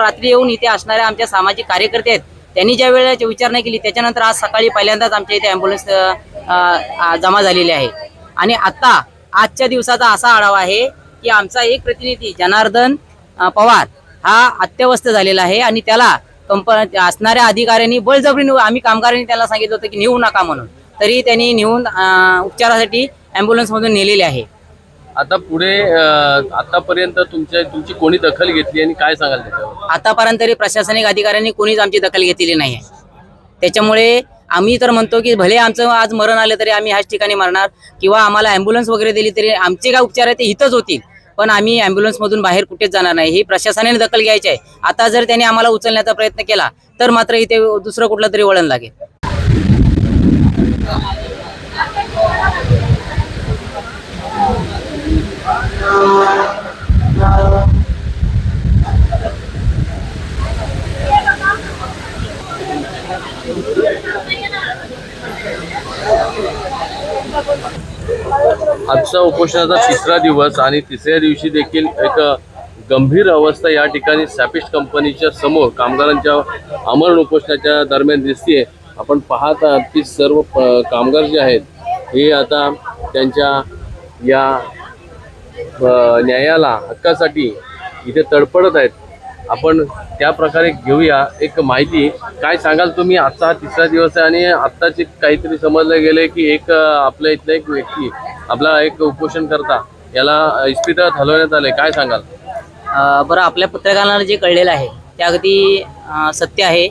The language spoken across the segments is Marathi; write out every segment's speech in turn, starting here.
रात्री येऊन इथे असणाऱ्या आमच्या सामाजिक कार्यकर्ते आहेत. त्यांनी ज्या वेळेला विचारणा केली त्याच्यानंतर आज सकाळी पहिल्यांदाच आमच्या इथे ॲम्ब्युलन्स जमा झालेली आहे. आणि आता आजच्या दिवसाचा असा आढावा आहे की आमचा एक प्रतिनिधी जनार्दन पवार हा अत्यवस्थ झालेला आहे आणि त्याला कंप असणाऱ्या अधिकाऱ्यांनी बळजबरीने आम्ही कामगारांनी त्याला सांगितलं होतं की नेऊ नका म्हणून. तरी त्यांनी नेऊन उपचारासाठी ॲम्ब्युलन्समधून नेलेले आहे. आता पुढे आतापर्यंत तुमच्या तुमची कोणी दखल घेतली आणि काय सांगाल त्याच्यावर? आतापर्यंत तरी प्रशासनिक अधिकाऱ्यांनी कोणीच आमची दखल घेतलेली नाही त्याच्यामुळे आम्ही तर म्हणतो की भले आमचं आज मरण आलं तरी आम्ही ह्याच ठिकाणी मरणार किंवा आम्हाला ॲम्ब्युलन्स वगैरे दिली तरी आमचे काय उपचार आहे ते इथंच होतील. पण आम्ही ॲम्ब्युलन्समधून बाहेर कुठेच जाणार नाही. ही प्रशासनाने दखल घ्यायची आहे. आता जर त्यांनी आम्हाला उचलण्याचा प्रयत्न केला तर मात्र इथे दुसरं कुठलं तरी वळण लागेल. आजचा उपोषणाचा तिसरा दिवस आणि तिसऱ्या दिवशी देखील एक गंभीर अवस्था या ठिकाणी सॅपिस्ट कंपनीच्या समोर कामगारांच्या अमरण उपोषणाच्या दरम्यान दिसते आपण पाहत आहात की सर्व कामगार जे आहेत हे आता त्यांच्या या न्यायाला हक्कासाठी इथे तडपडत आहेत. आपण त्या प्रकारे घेऊया. एक माहिती काय सांगाल तुम्ही? आजचा हा तिसरा दिवस आहे आणि आत्ताचे काहीतरी समजलं गेलंय की एक आपल्या इथला एक व्यक्ती आपला एक उपोषण करता याला इस्पितळात हलवण्यात आलंय. काय सांगाल? बरं आपल्या पत्रकारांना जे कळलेलं आहे ते अगदी सत्य आहे.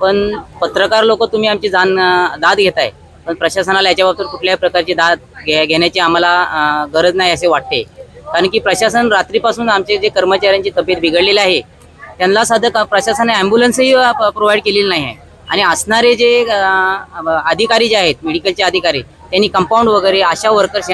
पण पत्रकार लोक तुम्ही आमची जाण दाद दाद घेताय. पण प्रशासनाला याच्याबाबतीत कुठल्याही प्रकारची दाद घे घेण्याची आम्हाला गरज नाही असे वाटते. कारण की प्रशासन रात्रीपासून आमचे जे कर्मचाऱ्यांची तब्येत बिघडलेली आहे त्यांना साधं प्रशासनाने ॲम्ब्युलन्सही प्रोव्हाइड केलेली नाही आहे. आणि असणारे जे अधिकारी जे आहेत मेडिकलचे अधिकारी त्यांनी कंपाऊंड वगैरे अशा वर्कर्स